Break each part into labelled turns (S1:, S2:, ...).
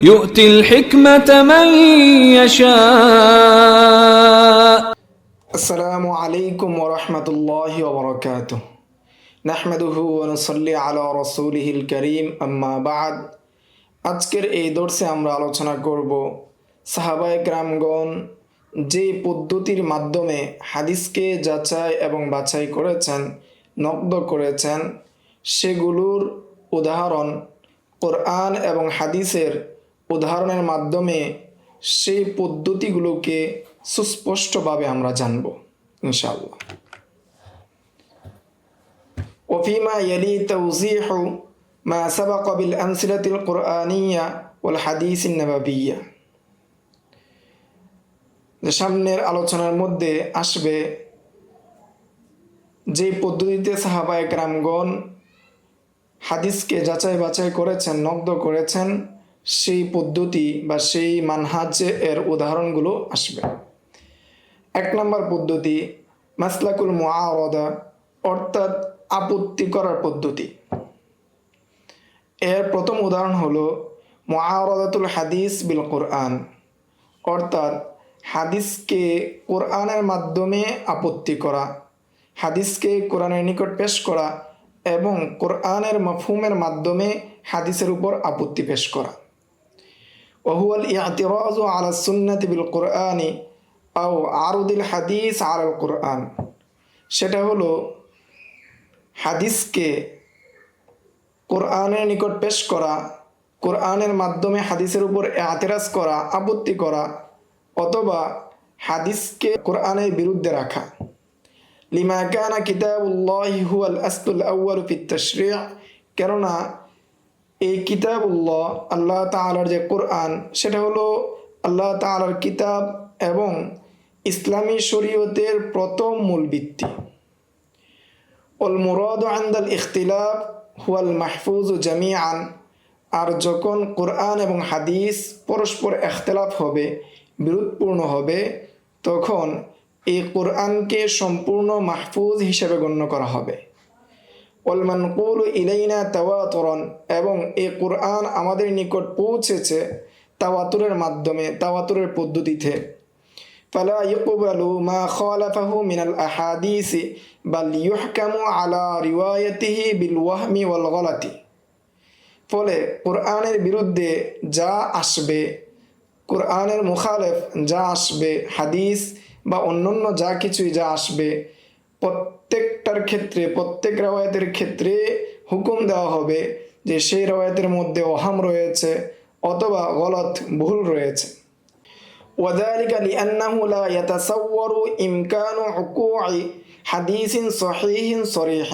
S1: يؤتي الحكمة من يشاء
S2: السلام عليكم ورحمة الله وبركاته نحمده ونصلي على رسوله الكريم أما بعد আজকের এই দর্শে আমরা আলোচনা করব সাহাবায়ে গ্রামগণ যে পদ্ধতির মাধ্যমে হাদিসকে যাচাই এবং বাছাই করেছেন নগ্দ করেছেন সেগুলোর উদাহরণ কোরআন এবং হাদিসের উদাহরণের মাধ্যমে সেই পদ্ধতিগুলোকে সুস্পষ্টভাবে আমরা জানব ইনশাআল্লাহ وفيما يلي توضيح ما سبق بالأمثلة القرآنية والحديث النبوية যে সামনের আলোচনার মধ্যে আসবে যে পদ্ধতিতে সাহাবায়ে রামগণ হাদিসকে যাচাই বাছাই করেছেন নগ্ধ করেছেন সেই পদ্ধতি বা সেই মানহাজ এর উদাহরণগুলো আসবে। এক নম্বর পদ্ধতি, মাসলাকুল মুআরদা অর্থাৎ আপত্তি করার পদ্ধতি। এর প্রথম উদাহরণ হলো মুআরদাতুল হাদিস বিল কোরআন। অর্থাৎ হাদিসকে কোরআনের মাধ্যমে আপত্তি করা, হাদিসকে কোরআনের নিকট পেশ করা এবং কোরআনের মফহুমের মাধ্যমে হাদিসের উপর আপত্তি পেশ করা। وهو الاعتراض على السنة بالقرآن أو عرض الحديث على القرآن সেটা হলো হাদিসকে কোরআনের নিকট পেশ করা কোরআনের মাধ্যমে হাদিসের উপর এতেরাজ করা আপত্তি করা অথবা হাদিসকে কোরআনের বিরুদ্ধে রাখা লিমা কানা কিতাবুল্লাহ হুয়াল আসলুল আউয়াল ফিত তাশরিয়া কেননা এই কিতাবুল্লাহ আল্লাহ তালার যে কোরআন, সেটা হলো আল্লাহ তালার কিতাব এবং ইসলামী শরীয়তের প্রথম মূল ভিত্তি। ওল মুরাদ আন্দাল ইখতিলাফ হুয়াল মাহফুজ জামিয়ান আর যখন কোরআন এবং হাদিস পরস্পর এখতলাফ হবে, বিরোধপূর্ণ হবে, তখন এই কোরআনকে সম্পূর্ণ মাহফুজ হিসেবে গণ্য করা হবে। ওলমানকুল ইলাইনা তাওয়াতরন এবং এই কোরআন আমাদের নিকট পৌঁছেছে তাওয়াতুরের মাধ্যমে তাওয়াতুরের পদ্ধতিতে فلا يقبل ما خالفه من الأحاديث بل يحكم على روايته بالوهم والغلط ফলে কোরআনের বিরুদ্ধে যা আসবে কোরআনের মুখালেফ যা আসবে হাদিস বা অন্যান্য যা কিছুই যা আসবে প্রত্যেকটার ক্ষেত্রে প্রত্যেক রেওয়ায়তের ক্ষেত্রে হুকুম দেওয়া হবে যে সেই রেওয়ায়তের মধ্যে অহাম রয়েছে অথবা গলত ভুল রয়েছে وذلك لأنه لا يتصور إمكان وقوع حديث صحيح صريح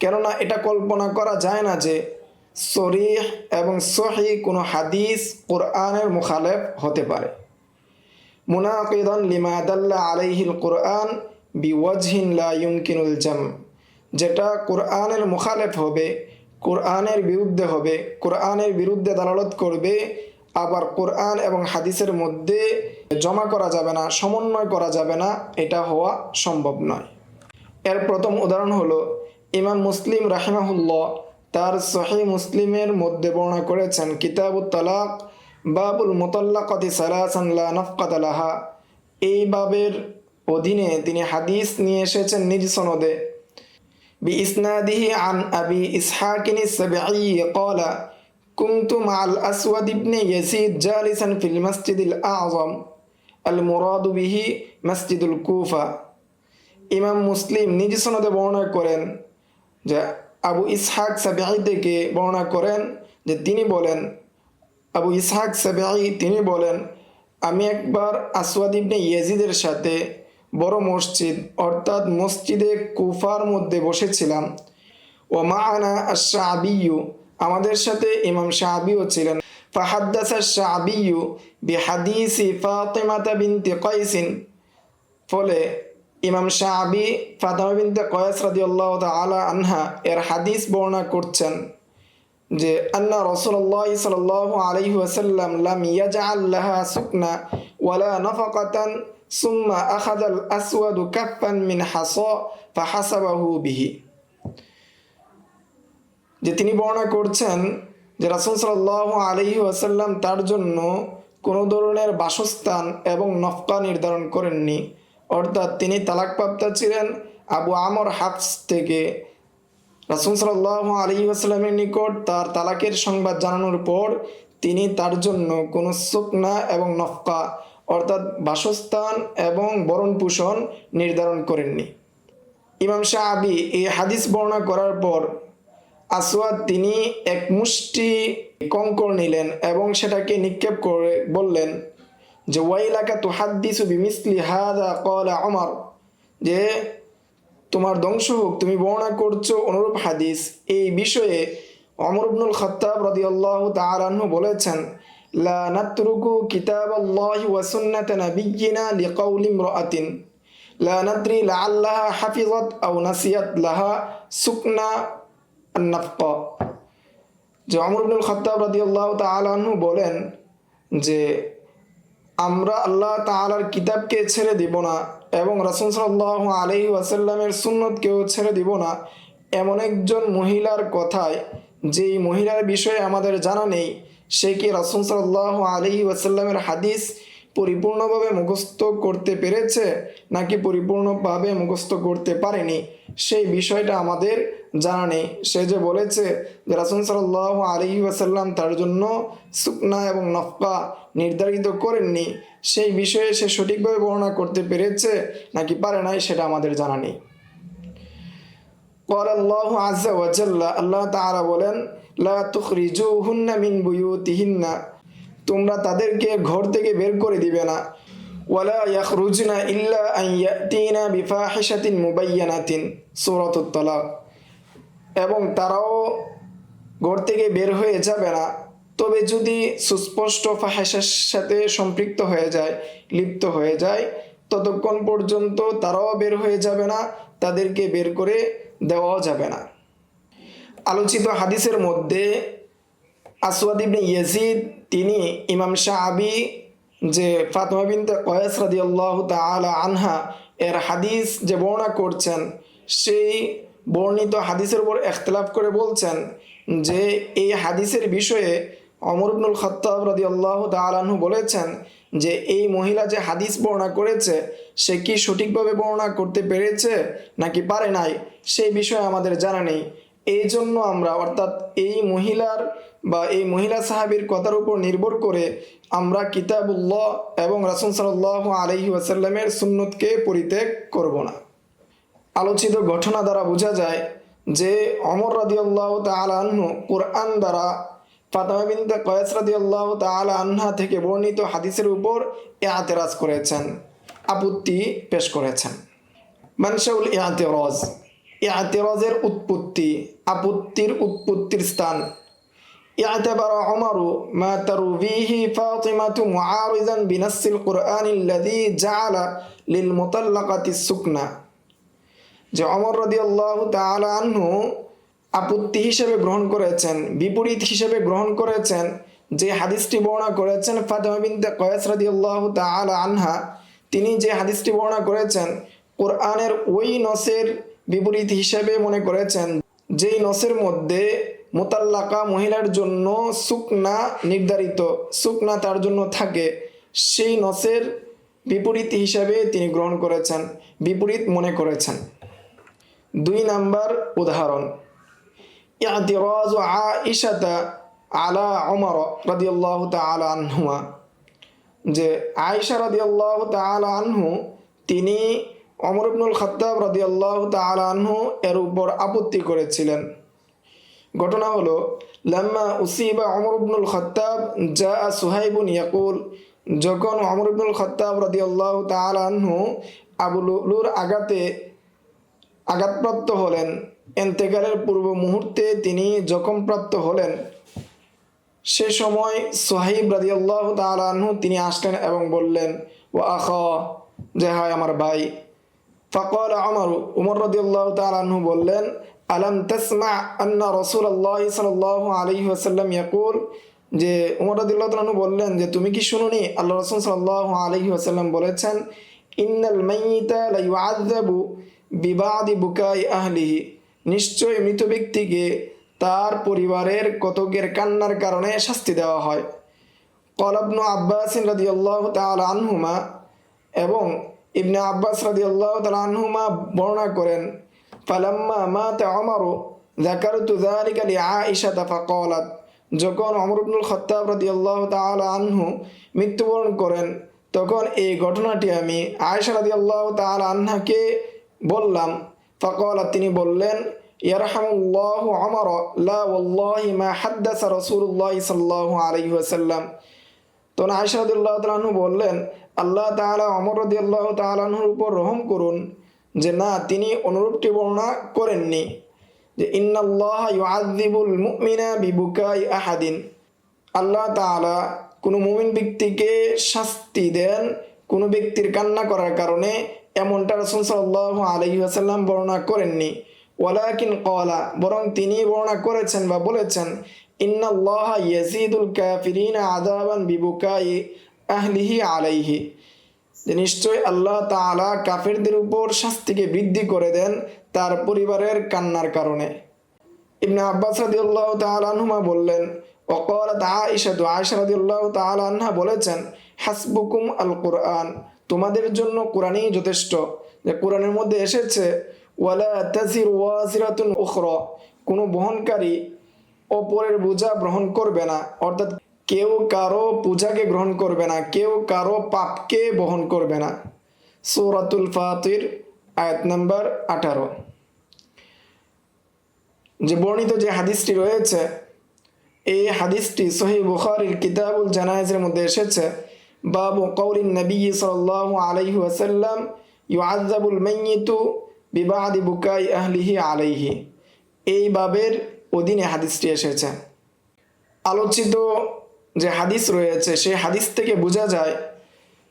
S2: কেননা এটা কল্পনা করা যায় না যে সরিহ এবং সহি কোনো হাদিস কোরআনের মুখালেফ হতে পারে মুনাকিদান লিমা দাল্লা আলাইহিল কোরআন বিওয়াজহিন লা জাম। যেটা কোরআনের মুখালেফ হবে, কোরআনের বিরুদ্ধে হবে, কোরআনের বিরুদ্ধে দালালত করবে, আবার কোরআন এবং হাদিসের মধ্যে জমা করা যাবে না, সমন্বয় করা যাবে না, এটা হওয়া সম্ভব নয়। এর প্রথম উদাহরণ হলো, ইমাম মুসলিম রাহিমাহুল্লাহ তার সহি মুসলিমের মধ্যে বর্ণনা করেছেন, কিতাবুত তালাক, বাবুল মোতাল্লাকতি সালাসান লা নফকাত লাহা। এই বাবের অধীনে তিনি হাদিস নিয়ে এসেছেন নিজ সনদে بإسناده عن أبي إسحاق السبعي قال كنت مع الأسود بن يزيد جالسا في المسجد الأعظم المراد به مسجد الكوفة ইমাম মুসলিম নিজ সনদে বর্ণনা করেন যে আবু ইসহাক সাবিআই থেকে বর্ণনা করেন যে তিনি বলেন আবু ইসহাক সাবিআই তিনি বলেন আমি একবার আসওয়াদ ইবনে ইয়াজিদের সাথে বড় মসজিদ, অর্থাৎ মসজিদে কুফার মধ্যে বসেছিলাম। ও মা আনা শাহবিউ আমাদের সাথে ইমাম শাহবিও ছিলেন। ফাহাদ্দাসা শাহবিউ বিহাদিসি ফাতেমাতা বিনতে কয়সিন ফলে ইমাম শাহবি ফাতেমা বিনতে কয়েস রাদিয়াল্লাহু তাআলা আনহা এর হাদিস বর্ণনা করছেন যে, আন্না রসুল্লাহ সাল্লাল্লাহু আলাইহি ওয়াসাল্লাম লাম ইয়াজআল লাহা সুকনা ওয়ালা নাফাকাতান সুম্মা আখাদাল আসওয়াদু কাফফান মিন হাসা, ফাহাসাবাহু বিহি। যে তিনি বর্ণনা করছেন যে রাসুল সাল্লাহ আলহি আসাল্লাম তার জন্য কোনো ধরনের বাসস্থান এবং নফকা নির্ধারণ করেননি। অর্থাৎ তিনি তালাকপ্রাপ্তা ছিলেন আবু আমর হাফস থেকে। রাসুল সাল্লাহ আলী আসলামের নিকট তার তালাকের সংবাদ জানানোর পর তিনি তার জন্য কোনো শুকনা এবং নফকা অর্থাৎ বাসস্থান এবং বরণ পোষণ নির্ধারণ করেননি। ইমাম শাহ আবি এই হাদিস বর্ণনা করার পর আসওয়াদ তিনি এক মুষ্টি কঙ্কর নিলেন এবং সেটাকে নিক্ষেপ করে বললেন যে, ওয়াইলাকা তো হাদ্দিসু বিমিসলি হাদা কলা অমর যে, তোমার ধ্বংস হোক, তুমি বর্ণনা করছ অনুরূপ হাদিস। এই বিষয়ে অমর ইবনুল খত্তাব রাদিয়াল্লাহু তাআলাহু বলেছেন লা নাতরুকু কিতাব আল্লাহি ওয়া সুন্নাত নাবিয়িনা লিকাউলি ইমরাআতিন লা নাদরি লাআল্লাহা হাফিজাত আও নাসিয়াত লাহা সুকনা আন-নাফকা যে অমর ইবনুল খত্তাব রাদিয়াল্লাহু তাআলাহু বলেন যে, আমরা আল্লাহ তাআলার কিতাবকে ছেড়ে দিব না এবং রাসুল সাল্লাহ আলহি ওয়াসাল্লামের সুন্নতকেও ছেড়ে দিব না। এমন একজন মহিলার কথায়, যেই মহিলার বিষয়ে আমাদের জানা নেই সে কি রাসুল সাল্লাহ আলহি ওয়াসাল্লামের হাদিস পরিপূর্ণভাবে মুখস্থ করতে পেরেছে নাকি পরিপূর্ণভাবে মুখস্থ করতে পারেনি সেই বিষয়টা আমাদের জানা নেই সে যে বলেছে যে রাসুল সাল্লাহ আলহি ওয়াসাল্লাম তার জন্য সুকনা এবং নফকা নির্ধারিত করেননি সেই বিষয়ে সে সঠিকভাবে বর্ণনা করতে পেরেছে নাকি পারে নাই সেটা আমাদের জানা নেই قال الله عز وجل আল্লাহ তাআলা বলেন তোমরা তাদেরকে ঘর থেকে বের করে দিবে না। ওয়ালা ইয়াখরুজনা ইল্লা এবং তারাও ঘর থেকে বের হয়ে যাবে না। তবে যদি সুস্পষ্ট ফাহেসার সাথে সম্পৃক্ত হয়ে যায়, লিপ্ত হয়ে যায়, ততক্ষণ পর্যন্ত তারাও বের হয়ে যাবে না, তাদেরকে বের করে দেওয়াও যাবে না। আলোচিত হাদিসের মধ্যে আসওয়াদ ইবনে ইয়াজিদ, তিনি ইমাম শাহাবি, যে ফাতমা বিনতে কয়েস রাদিয়াল্লাহু তাআলা আনহা এর হাদিস যে বর্ণনা করছেন, সেই বর্ণিত হাদিসের উপর এখতলাফ করে বলছেন যে এই হাদিসের বিষয়ে অমর ইবনুল খত্তাব তাআলা আনহু বলেছেন যে এই মহিলা যে হাদিস বর্ণনা করেছে, সে কি সঠিকভাবে বর্ণনা করতে পেরেছে নাকি পারে নাই, সেই বিষয়ে আমাদের জানা নেই। এই জন্য আমরা, অর্থাৎ এই মহিলার বা এই মহিলা সাহাবির কথার উপর নির্ভর করে আমরা কিতাবুল্লাহ এবং রাসুল সাল্লাহ আলহি ওয়াসাল্লামের সুন্নতকে পরিত্যাগ করব না। আলোচিত ঘটনা দ্বারা বোঝা যায় যে অমর রাদিয়াল্লাহ তাআলা আনহু কোরআন দ্বারা ফাতেমা বিনতে কয়েস রাদিয়াল্লাহ তাআলা আনহা থেকে বর্ণিত হাদিসের উপর এআতেরাজ করেছেন, আপত্তি পেশ করেছেন। মানশাউল ইয়াতেরাজ ইয়াতেরাজের উৎপত্তি আপত্তির উৎপত্তির স্থান اعتبر عمر ما ترويه فاطمة معارضا بنص القرآن الذي جعل للمطلقة السكنى যে অমর রদিয়াল্লাহ তাআলা আনহু আপত্তি হিসেবে গ্রহণ করেছেন বিপরীত হিসেবে গ্রহণ করেছেন যে হাদিসটি বর্ণনা করেছেন ফাতেমা বিনতে কয়েস রাদিয়াল্লাহু তাআলা আনহা তিনি যে হাদিসটি বর্ণনা করেছেন কোরআনের ওই নসের বিপরীত হিসেবে মনে করেছেন যেই নসের মধ্যে মোতাল্লাকা মহিলার জন্য সুকনা নির্ধারিত, সুকনা তার জন্য থাকে, সেই নসের বিপরীত হিসাবে তিনি গ্রহণ করেছেন, বিপরীত মনে করেছেন। দুই নাম্বার উদাহরণ ইয়াতিরাজ আইশাতা আলা ওমর রাদিয়াল্লাহু তাআলা আনহুমা, যে আয়েশা রাদিয়াল্লাহু তাআলা আনহু, তিনি অমর ইবনুল খাত্তাব রাদিয়াল্লাহু তাআলা আনহু এর উপর আপত্তি করেছিলেন। ঘটনা হলো, লাম্মা উসিবা অমর ইবনুল খাত্তাব যা সুহাইবুন ইয়াকুল, যখন অমর ইবনুল খাত্তাব রাদিয়াল্লাহু তাআলা আনহু আবু লুলুর আঘাতে আঘাতপ্রাপ্ত হলেন, এন্তেকালের পূর্ব মুহূর্তে তিনি জখমপ্রাপ্ত হলেন। সে সময় সোহাইব রাদিয়াল্লাহ তালাহু তিনি আসলেন এবং বললেন ও আখ, যে হায় আমার ভাই। ফকর আমার উমর রদিয়াল্লাহ তালাহু বললেন, আলম তসমা আন্না রসুল আল্লাহ সাল্লাহ আলহি আসাল্লাম ইয়াকুল? যে উমর রদিল্লাহ তালাহু বললেন যে, তুমি কি শুনুনি? আল্লাহ রসুল সাল্লাহ আলহি আসাল্লাম বলেছেন, ইন্নাল মাইতা লাইয়াযাবু বিবাদি বুকাই আহলিহি। নিশ্চয় মৃত ব্যক্তিকে তার পরিবারের কতকের কান্নার কারণে শাস্তি দেওয়া হয়। কলাবনু আব্বাস রাদিয়াল্লাহু তাআলা আনহুমা এবং ইবনে আব্বাস রাদিয়াল্লাহু তাআলা আনহুমা বর্ণনা করেন, ফালাম্মা মা তে মাতা ওমরু যাকারতু যালিকা লিআয়েশা ফাকালাত। যখন অমর ইবনুল খাত্তাব রাদিয়াল্লাহু তাআলা আনহু মৃত্যুবরণ করেন, তখন এই ঘটনাটি আমি আয়েশা রাদিয়াল্লাহু তাআলা আনহাকে বললাম। ফাকালাত, তিনি বললেন, ইয়ারহামুল্লাহু ওমর লা ওয়াল্লাহি মা হাদ্দাসা রাসূলুল্লাহ সাল্লাল্লাহু আলাইহি ওয়াসাল্লাম। তখন আয়সা রদিল্লাহ তালাহু বললেন আল্লাহ তাআলা অমর আল্লাহ তালাহুর উপর রহম করুন যে না, তিনি অনুরূপটি বর্ণনা করেননি। যে ইন্নাল্লাহ মুমিনা বিবুকাই আহাদিন। আল্লাহ তাআলা কোনো মুমিন ব্যক্তিকে শাস্তি দেন কোনো ব্যক্তির কান্না করার কারণে, এমনটা রসুল সাল্লাহ আলহি আসাল্লাম বর্ণনা করেননি। ওয়ালাকিন কলা বরং তিনি বর্ণনা করেছেন বা বলেছেন, ইন্নাল্লাহ ইয়াজিদুল কাফিরিনা আদাবান বিবুকাই আহলিহি আলাইহি। যে নিশ্চয় আল্লাহ তাআলা কাফেরদের উপর শাস্তিকে বৃদ্ধি করে দেন তার পরিবারের কান্নার কারণে। ইবনে আব্বাস রাদিয়াল্লাহু তাআলা আনহুমা বললেন, ওয়াকালাত আয়েশা তো আয়েশা রাদিয়াল্লাহু তাআলা আনহা বলেছেন, হাসবুকুম আল কুরআন, তোমাদের জন্য কোরআনই যথেষ্ট। যে কোরআনের মধ্যে এসেছে, ওয়ালা তাজির ওয়াজিরাতুন উখরা কোনো বহনকারী অপরের বোঝা গ্রহণ করবে না। অর্থাৎ কেউ কারও পূজাকে গ্রহণ করবে না, কেউ কারও পাপকে বহন করবে না। সূরাতুল ফাতির, আয়াত নাম্বার আঠারো। যে বর্ণিত যে হাদিসটি রয়েছে, এই হাদিসটি সহি বুখারির কিতাবুল জানায়েজের মধ্যে এসেছে, বাবু কৌলিন নবী আলাইহি ওয়াসাল্লাম ইউআযাবুল মাইয়িতু বিবাহাদি বুকাই আহলিহি আলাইহি। এই বাবের অধীনে হাদিসটি এসেছে। আলোচিত যে হাদিস রয়েছে, সেই হাদিস থেকে বোঝা যায়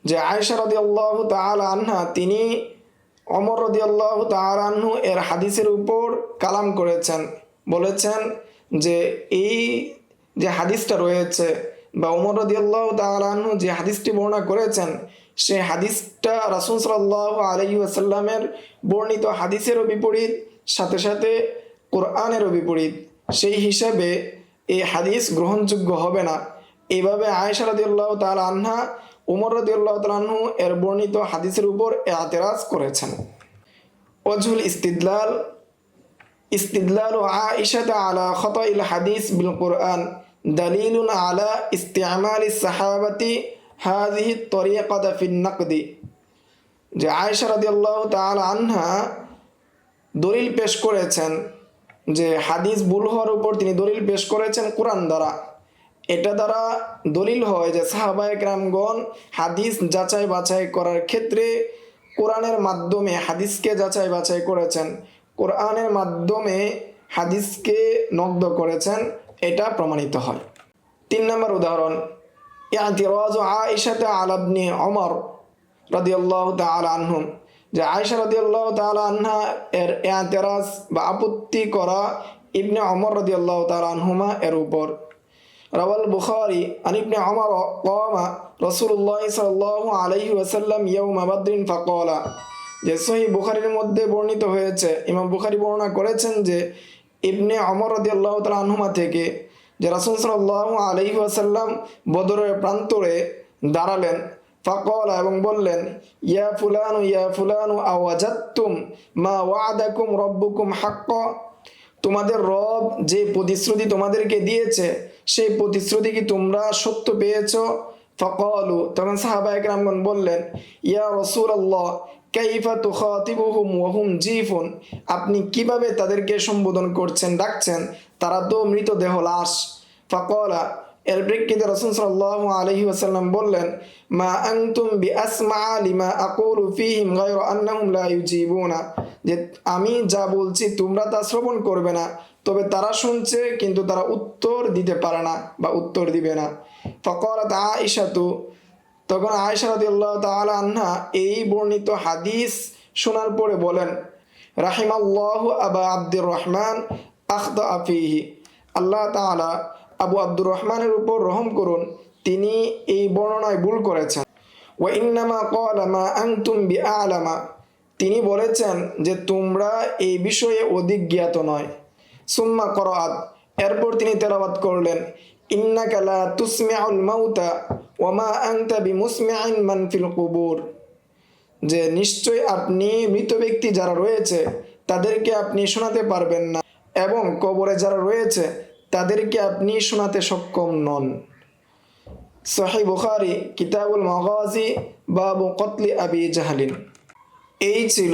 S2: যে আয়েশা রাদিয়াল্লাহু তাআলা আনহা তিনি অমর রদিয়াল্লাহ তাআলাহু এর হাদিসের উপর কালাম করেছেন। বলেছেন যে এই যে হাদিসটা রয়েছে বা উমর রদিয়াল্লাহ তাআলাহু যে হাদিসটি বর্ণনা করেছেন, সে হাদিসটা রাসূল সাল্লাল্লাহু আলাইহি ওয়াসাল্লামের বর্ণিত হাদিসেরও বিপরীত, সাথে সাথে কোরআনেরও বিপরীত। সেই হিসাবে এই হাদিস গ্রহণযোগ্য হবে না। এইভাবে আয়েশা রাদিয়াল্লাহু তাআলা আনহা, উমর রাদিয়াল্লাহু তাআলা আনহু এর বর্ণিত হাদিসের উপর এতেরাজ করেছেন। ওজহুল ইস্তিদলাল ইস্তিদলাল আয়েশা আলা খতাইল হাদিস বিল কোরআন দলিলুন আলা ইস্তেমাল সাহাবাতি হাদিহি তরিয়াকাত ফিন নাকদি। যে আয়েশা রাদিয়াল্লাহু তাআলা আনহা দলিল পেশ করেছেন যে হাদিস ভুল হওয়ার উপর তিনি দলিল পেশ করেছেন কোরআন দ্বারা। এটা দ্বারা দলিল হয় যে সাহাবায়ক গ্রামগণ হাদিস যাচাই বাছাই করার ক্ষেত্রে কোরআনের মাধ্যমে হাদিসকে যাচাই বাছাই করেছেন। কোরআনের মাধ্যমে হাদিসকে নগ্ধ করেছেন, এটা প্রমাণিত হয়। তিন নম্বর উদাহরণ ইয়াতিরাজ আয়েশাতে আলাবনি অমর রাদিয়াল্লাহু তাআলা আনহুম যে আয়েশা রাদিয়াল্লাহু তাআলা আনহা এর ইয়াতিরাজ বা আপত্তি করা ইবনে অমর রাদিয়াল্লাহু তাআলা আনহুমা এর উপর। রাওয়াল বুখারি, আন ইবনে অমর কামা রাসূলুল্লাহ সাল্লাল্লাহু আলাইহি ওয়াসাল্লাম ইয়াউমা বাদরিন ফাকালা। যে সহি বুখারির মধ্যে বর্ণিত হয়েছে, ইমাম বুখারি বর্ণনা করেছেন যে ইবনে অমর রাদিয়াল্লাহু তাআলা আনহুমা থেকে যে রাসূল সাল্লাল্লাহু আলাইহি ওয়াসাল্লাম বদরের প্রান্তরে দাঁড়ালেন, ফাকলা এবং বললেন, ইয়া ফুলানু ইয়া ফুলানু, আওয়াজাত্তুম মা ওয়াদাকুম রব্বুকুম হাক্ক? তোমাদের রব যে প্রতিশ্রুতি তোমাদেরকে দিয়েছে সেই প্রতিশ্রুতি কি তোমরা সত্য পেয়েছ? ফকলু, তখন সাহাবা একরামগণ বললেন, ইয়া রসুল আল্লাহ কাইফা তুখাতিবুহুম ওয়াহুম জিফুন, আপনি কীভাবে তাদেরকে সম্বোধন করছেন, ডাকছেন? তারা তো মৃতদেহ লাশ। ফকলা, এর প্রেক্ষিতে রসুল সাল্লাহ আলহি ওয়াসাল্লাম বললেন, মা আনতুম বি আসমা লিমা আকুলু ফিহিম গায়র আন্নাহুম লা ইউজিবুনা, যে আমি যা বলছি তোমরা তা শ্রবণ করবে না। তবে তারা শুনছে, কিন্তু তারা উত্তর দিতে পারে না বা উত্তর দিবে না। ফকরাত আয়েশাতু, তখন আয়েশা রাদিয়াল্লাহু তাআলা আনহা এই বর্ণিত হাদিস শোনার পরে বলেন, রাহিমাল্লাহু আবা আব্দুর রহমান আখদা আফিহি আল্লাহ তাআলা আবু আব্দুর রহমানের উপর রহম করুন, তিনি এই বর্ণনায় ভুল করেছেন। ওয়া ইন্নামা ক্বালা মা আনতুম বিআলামা। তিনি বলেছেন যে, তোমরা এই বিষয়ে অধিক জ্ঞাত নয়। সুম্মা করাত। এরপর তিনি তেলাওয়াত করলেন, ইন্নাকা লা তুসমিউল মাউতা ওয়ামা আনতা বিমুসমিইন মান ফিল কুবুর। যে নিশ্চয় আপনি মৃত ব্যক্তি যারা রয়েছে, তাদেরকে আপনি শোনাতে পারবেন না, এবং কবরে যারা রয়েছে, তাদেরকে আপনি শোনাতে সক্ষম নন। সহি বুখারি, কিতাবুল মগাজি, বাবু কতলি আবি জাহালিন। এই ছিল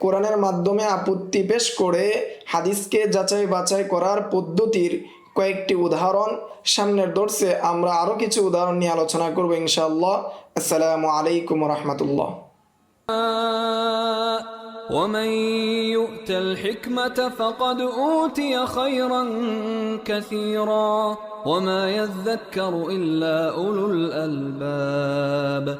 S2: কোরআনের মাধ্যমে আপত্তি পেশ করে হাদিসকে যাচাই বাছাই করার পদ্ধতির কয়েকটি উদাহরণ সামনের দর্শে আমরা আরও কিছু উদাহরণ নিয়ে আলোচনা করবো ইনশাআল্লাহ আসসালামু আলাইকুম রহমতুল্লাহ
S1: ومن يؤت الحكمة فقد أوتي خيرا كثيرا وما يذكر إلا أولو الألباب